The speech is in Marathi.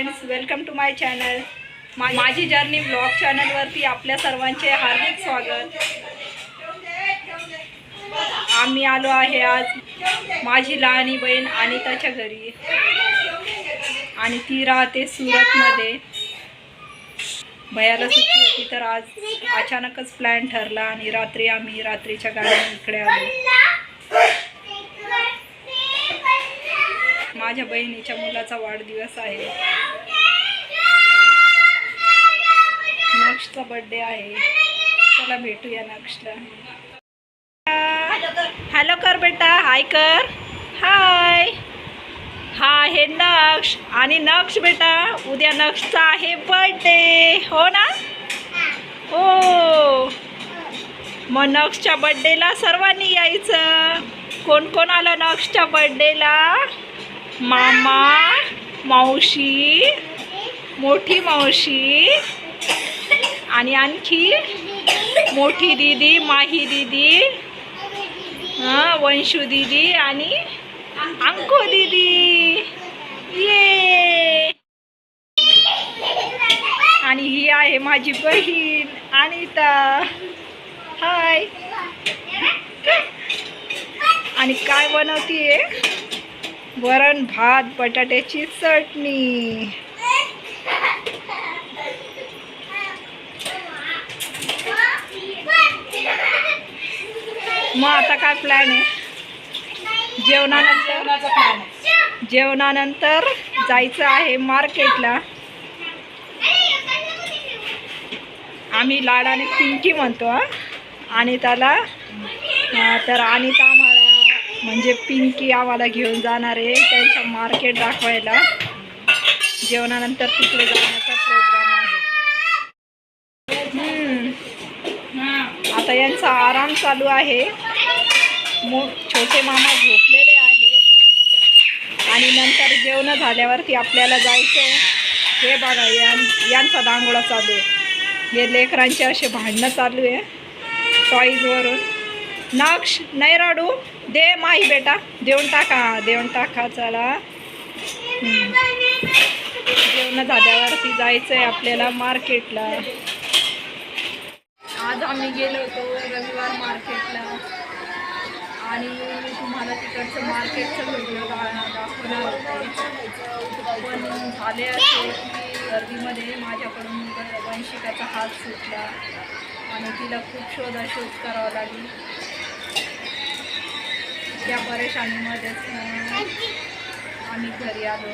Friends welcome to my channel माझी जर्नी ब्लॉग चॅनलवरती आपल्या सर्वांचे हार्दिक स्वागत. आम्ही आलो आहे आज माझी लहानी बहीण अनिताच्या घरी. आणि ती राहते सुरतमध्ये. भयाला सुट्टी होती तर आज अचानकच प्लॅन ठरला आणि रात्री आम्ही रात्रीच्या गाडीने इकडे आलो. माझ्या बहिणीच्या मुलाचा वाढदिवस आहे. नक्षचा बर्थडे आहे. चला भेटूया नक्षला. हॅलो कर बेटा. हाय कर. हाय हा हे नक्ष आणि नक्ष बेटा उद्या नक्षचा आहे बर्थडे हो ना? हो. मग नक्षच्या बर्थडेला सर्वांनी यायचं. कोण कोण आलं नक्षच्या बर्थडेला मामा मावशी मोठी मावशी आणि आणखी मोठी दीदी माही दीदी हां वंशू दीदी आणि अंको दीदी. ये आणि ही आहे माझी बहीण अनिता. हाय आणि काय बनवतीये? वरण भात बटाट्याची चटणी. मग आता काय प्लॅन आहे? जेवणानंतर? जेवणानंतर जायचं आहे मार्केटला. आम्ही लाडाने पिंकी म्हणतो हा. आणि त्याला तर अनिता आम्हाला म्हणजे पिंकी आम्हाला घेऊन जाणार आहे त्यांच्या मार्केट दाखवायला. जेवणानंतर तिकडे जाण्याचा प्रोग्राम आहे. आता यांचा आराम चालू आहे. मो छोटे मामा झोपलेले आहेत आणि नंतर जेवण झाल्यावरती आपल्याला जायचं आहे हे बघा यां यांचा दांगोळा चालू आहे. हे लेकरांचे असे भांडणं चालू आहे. टॉईजवरून नक्ष नाही रडू दे माही बेटा. देऊन टाका देऊन टाका चला. जेवण झाल्यावरती जायचं आहे आपल्याला मार्केटला. आम्ही गेलो होतो रविवार मार्केटला. आणि मी तुम्हाला तिकडचं मार्केटचं व्हिडिओ दाखवणार होते. पण झाले असे की गर्दीमध्ये माझ्याकडून वंशिकाचा हात सुटला. आणि तिला खूप शोधाशोध करावं लागली. त्या परेशानीमध्येच आम्ही घरी आलो.